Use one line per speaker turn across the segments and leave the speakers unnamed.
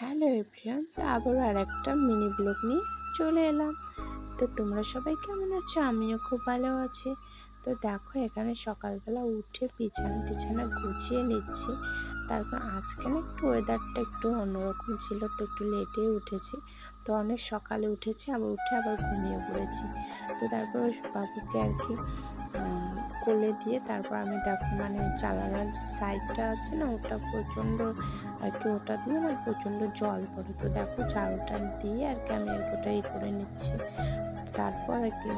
Hello everyone, তো আবারও আর একটা মিনি ব্লগ নিয়ে চলে এলাম। তো তোমরা সবাই কেমন আছো? আমিও খুব ভালো আছি। তো দেখো, এখানে সকালবেলা উঠে বিছানা টিছানা গুছিয়ে নিচ্ছি। তারপর আজকে না একটু ওয়েদারটা একটু অন্যরকম ছিল, তো একটু লেটে উঠেছি। তো অনেক সকালে উঠেছি, আবার উঠে আবার ঘুমিয়ে পড়েছি। তো তারপর বাবুকে আর কি কোলে দিয়ে তারপর আমি দেখো মানে জানালার যে সাইডটা আছে না, ওটা প্রচণ্ড আর কি ওটা দিয়ে না প্রচণ্ড জল পড়ে। তো দেখো ঝাড়ুটা দিয়ে আর কি আমি ওটা ই করে নিচ্ছি। তারপর আর কি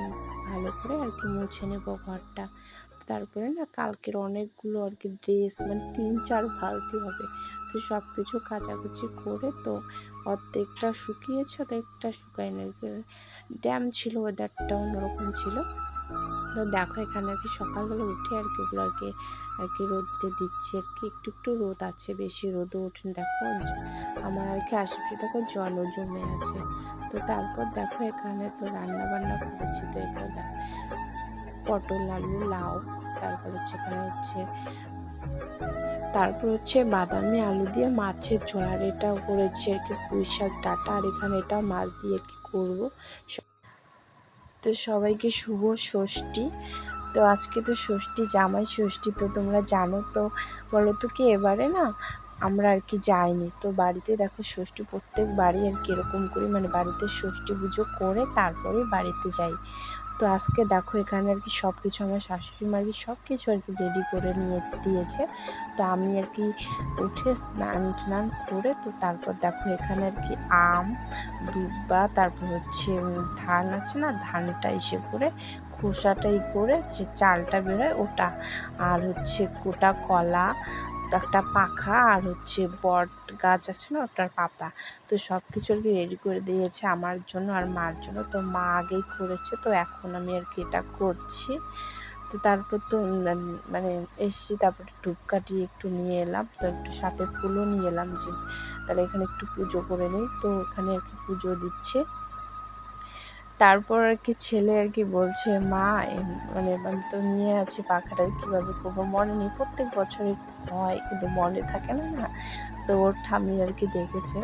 ভালো করে আর কি মুছে নেব ঘরটা। তারপরে না কালকের অনেকগুলো আর কি ড্রেস মানে তিন চার বালতি হবে। তো সব কিছু কাচাকুচি করে তো অর্ধেকটা শুকিয়েছে, অর্ধেকটা শুকায় না ড্যাম ছিল ওয়েদারটা অন্যরকম ছিল। তো দেখো এখানে আর কি সকালবেলা উঠে আর কি ওগুলো আর কি আর কি রোদে দিচ্ছি। আর কি একটু একটু রোদ আছে, বেশি রোদও ওঠেন দেখো আমার আর কি আশেপাশে দেখো জলও জমে আছে। তো তারপর দেখো এখানে তো রান্না বান্না করেছি, তো এগুলো পটল, আলু, লাউ, তারপর হচ্ছে এখানে হচ্ছে, তারপর হচ্ছে বাদামি আলু দিয়ে মাছের ঝোল। এটাও করেছি আর কি পুঁই শাক ডাটা, আর এখানে এটা মাছ দিয়ে আর কি করব। তো সবাইকে শুভ ষষ্ঠী। তো আজকে তো ষষ্ঠী জামাই ষষ্ঠী, তো তোমরা জানো তো, বলো তো কি এবারে না? আমরা আর কি যাইনি। তো বাড়িতে দেখো ষষ্ঠী, প্রত্যেক বাড়ি আর কি এরকম করি মানে বাড়িতে ষষ্ঠী পুজো করে তারপরে বাড়িতে যাই। তো আজকে দেখো এখানে আর কি সব কিছু আমার শাশুড়ি মা আর কি সব কিছু আর কি রেডি করে নিয়ে দিয়েছে। তো আমি আর কি উঠে স্নান টান করে তো তারপর দেখো এখানে আর কি আম দুব্বা তারপর হচ্ছে ধান আছে না, ধানটা এসে করে খোসাটাই করে যে চালটা বেরোয় ওটা। আর হচ্ছে গোটা কলা একটা পাখা আর হচ্ছে বট গাছ আছে না, ওটার পাতা। তো সব কিছু আর কি রেডি করে দিয়েছে আমার জন্য আর মার জন্য। তো মা আগেই করেছে, তো এখন আমি আর কি এটা করছি। তো তারপর তো মানে এসছি, তারপরে ধূপকাঠি একটু নিয়ে এলাম। তো একটু সাথে ফুলও নিয়ে এলাম যে, তাহলে এখানে একটু পুজো করে নিই। তো ওখানে আর কি পুজো দিচ্ছে। তারপর আর কি ছেলে আর কি বলছে, মা মানে আমি তো নিয়ে আছি পাখাটা, কীভাবে করব? মনে নেই, প্রত্যেক বছরই হয়, কিন্তু মনে থাকে না না। তো ওর ঠামি আর কি দেখেছে।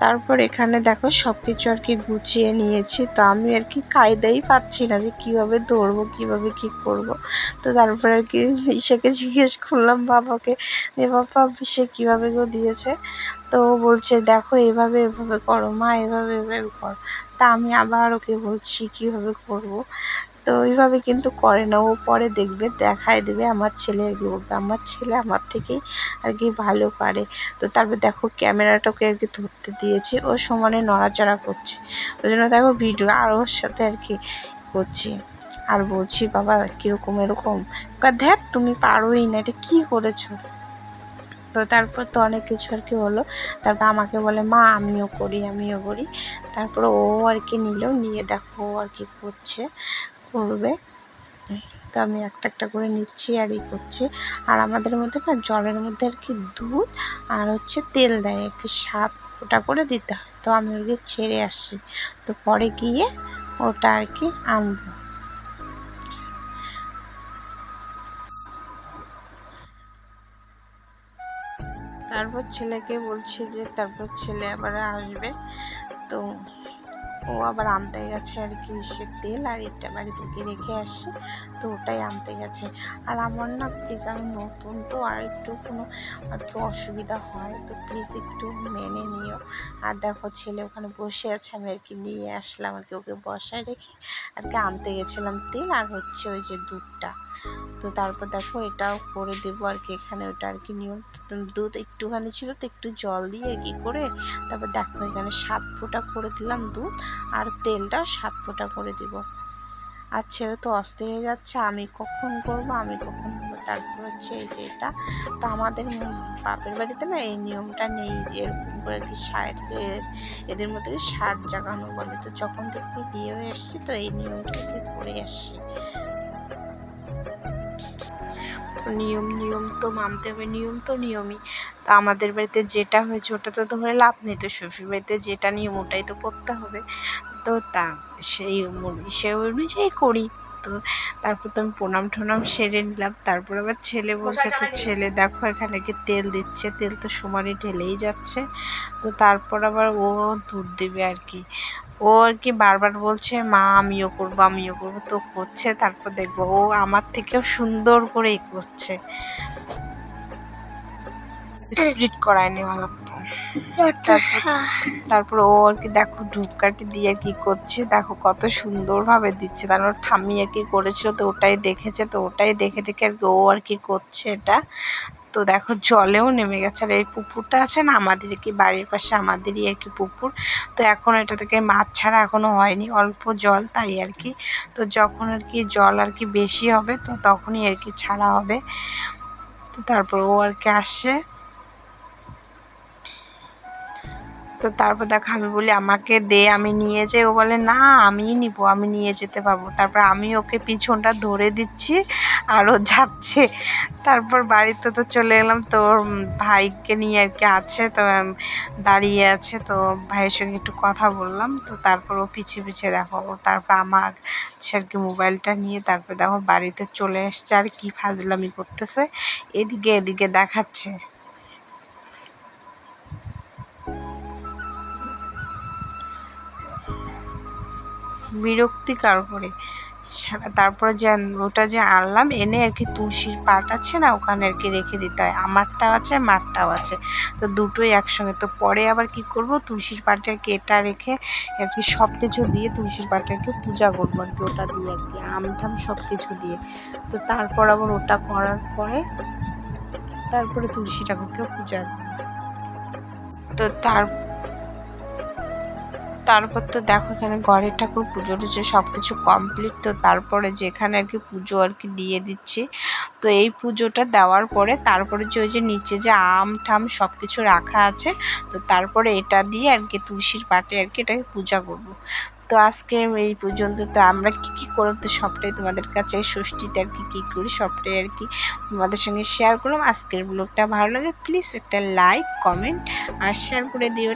তারপর এখানে দেখো সব কিছু আর কি গুছিয়ে নিয়েছি। তো আমি আর কি কায়দাই পাচ্ছি না যে কীভাবে ধরবো কীভাবে কি করব। তো তারপর আর কি ইসেকে জিজ্ঞেস করলাম বাবাকে যে, বাবা, সে কীভাবে গো দিয়েছে? তো বলছে, দেখো, এভাবে এভাবে করো, মা, এভাবে এভাবে করো। তা আমি আবার ওকে বলছি, কীভাবে করব? তো ওইভাবে কিন্তু করে না। ও পরে দেখবে, দেখায় দেবে আমার ছেলে বলবে, আমার ছেলে আমার থেকেই আর কি ভালো পারে। তো তারপর দেখো ক্যামেরাটাকে আর কি ধরতে দিয়েছি। ও সমানে নড়াচড়া করছে। ওই জন্য দেখো ভিডিও আর ওর সাথে আর কি করছি। আর বলছি, বাবা, কীরকম এরকম? দেখ, তুমি পারোই না। এটা কী করেছ? তো তারপর তো অনেক কিছু আর কি হলো। তারপর আমাকে বলে, মা, আমিও করি আমিও করি। তারপর ও আর কি নিল। নিয়ে দেখো আর কি করছে। করবে তো আমি একটা একটা করে নিচ্ছি আর ই করছি। আর আমাদের মধ্যে না জলের মধ্যে আর কি দুধ আর হচ্ছে তেল দেয়, আর কি সাত ওটা করে দিতে হয়। তো আমি ওকে ছেড়ে আসছি। তো পরে গিয়ে ওটা আর কি আনব। তারপর ছেলেকে বলছে যে তারপর ছেলে আবার আসবে। তো ও আবার আনতে গেছে আর কি সে তেল আর এটা বাড়ি থেকে রেখে আসছে তো ওটাই আনতে গেছে। আর আমার না প্লিজ আমি নতুন তো আর একটু কোনো কি অসুবিধা হয়, তো প্লিজ একটু মেনে নিও। আর দেখো ছেলে ওখানে বসে আছে, আমি আর কি নিয়ে আসলাম আর কি ওকে বসায় রেখে। আর কি আনতে গেছিলাম তেল আর হচ্ছে ওই যে দুধটা। তো তারপর দেখো এটাও করে দেবো আর কি, এখানে ওটা আর কি নিয়ম দুধ একটুখানি ছিল তো একটু জল দিয়ে কি করে, তারপর দেখো এখানে সাত ফোঁটা করে দিলাম দুধ। আর তেলটা সাত ফোঁটা করে দিব। আর ছেলে তো অস্থির হয়ে যাচ্ছে, আমি কখন করব, আমি কখন করব? তারপর হচ্ছে এই যে এটা। তো আমাদের বাপের বাড়িতে না এই নিয়মটা নেই যে এরকম করে কি ষাট এদের মধ্যে ষাট জাগানো বলে। তো যখন থেকে বিয়ে হয়ে এসছি, তো এই নিয়মটা করে আসছি নিয়ম নিয়ম তো মানতে হবে নিয়ম তো নিয়মই। তো আমাদের বাড়িতে যেটা হয়েছে ওটা তো ধরে লাভ নেই তো শ্বশুর বাড়িতে যেটা নিয়ম ওটাই তো করতে হবে। তো তা সেই অনু- সে অনুযায়ী করি। তো তারপর তো আমি প্রণাম ঠনাম সেরে নিলাম তারপর আবার ছেলে বলছে তো ছেলে দেখো এখানে কি তেল দিচ্ছে তেল তো সমানই ঢেলেই যাচ্ছে। তো তারপর আবার ও দুধ দেবে আর কি। ও আর কি বারবার বলছে মা আমিও করব আমিও করব। তো করছে তারপর দেখব ও আমার থেকেও সুন্দর করেই করছে স্প্লিট করায় নেওয়া লাগতো তারপর ও আর কি দেখো ধূপকাঠি দিয়ে কি করছে দেখো কত সুন্দরভাবে দিচ্ছে। তারপর ঠাম্মি আর কি করেছিল তো ওটাই দেখেছে তো ওটাই দেখে দেখে আর কি ও আর কি করছে এটা। তো দেখো জলেও নেমে গেছে। আর এই পুকুরটা আছে না, আমাদের কি বাড়ির পাশে আমাদেরই আর কি পুকুর। তো এখন এটা থেকে মাছ ছাড়া এখনও হয়নি, অল্প জল তাই আর কি। তো যখন আর কি জল আর কি বেশি হবে, তো তখনই আর কি ছাড়া হবে। তো তারপর ও আর কি আসছে। তো তারপর দেখো আমি বলি, আমাকে দে, আমি নিয়ে যাই। ও বলে, না, আমিই নিব, আমি নিয়ে যেতে পারব। তারপর আমি ওকে পিছনটা ধরে দিচ্ছি আর ও যাচ্ছে। তারপর বাড়িতে তো চলে এলাম, তো ওর ভাইকে নিয়ে আর কি আছে, তো দাঁড়িয়ে আছে। তো ভাইয়ের সঙ্গে একটু কথা বললাম, তো তারপর ও পিছিয়ে পিছিয়ে দেখো, ও তারপর আমার আর কি মোবাইলটা নিয়ে তারপর দেখো বাড়িতে চলে এসছে আর কি ফাজলামি করতেছে। এদিকে এদিকে দেখাচ্ছে। বিরক্তিকর করে। তারপরে যে ওটা যে আনলাম, এনে আর কি তুলসীর পাট আছে না, ওখানে আর কি রেখে দিতে হয়। আমারটাও আছে, মারটাও আছে। তো দুটোই একসঙ্গে। তো পরে আবার কি করব? তুলসীর পাটে আর কি এটা রেখে আর কি সব কিছু দিয়ে তুলসীর পাটে আর কি পূজা করব আর কি, ওটা দিয়ে আর কি, আম ঠাম সব কিছু দিয়ে। তো তারপর আবার ওটা করার পরে তারপরে তুলসী ঠাকুরকে পূজা দিই তো তার তারপর তো দেখো এখানে ঘরের ঠাকুর পুজো টুজো সব কিছু কমপ্লিট তো তারপরে যেখানে আর কি পুজো আর কি দিয়ে দিচ্ছি। তো এই পুজোটা দেওয়ার পরে তারপরে যে ওই যে নিচে যে আম ঠাম সব কিছু রাখা আছে, তো তারপরে এটা দিয়ে আর কি তুলসীর পাটে আর কি এটাকে পূজা করব। তো আজকে এই পর্যন্ত তো আমরা কি কি করব তো সবটাই তোমাদের কাছে ষষ্ঠীতে আর কি কী করি সবটাই আর কি তোমাদের সঙ্গে শেয়ার করলাম। আজকের ব্লগটা ভালো লাগে প্লিজ একটা লাইক কমেন্ট আর শেয়ার করে দিও।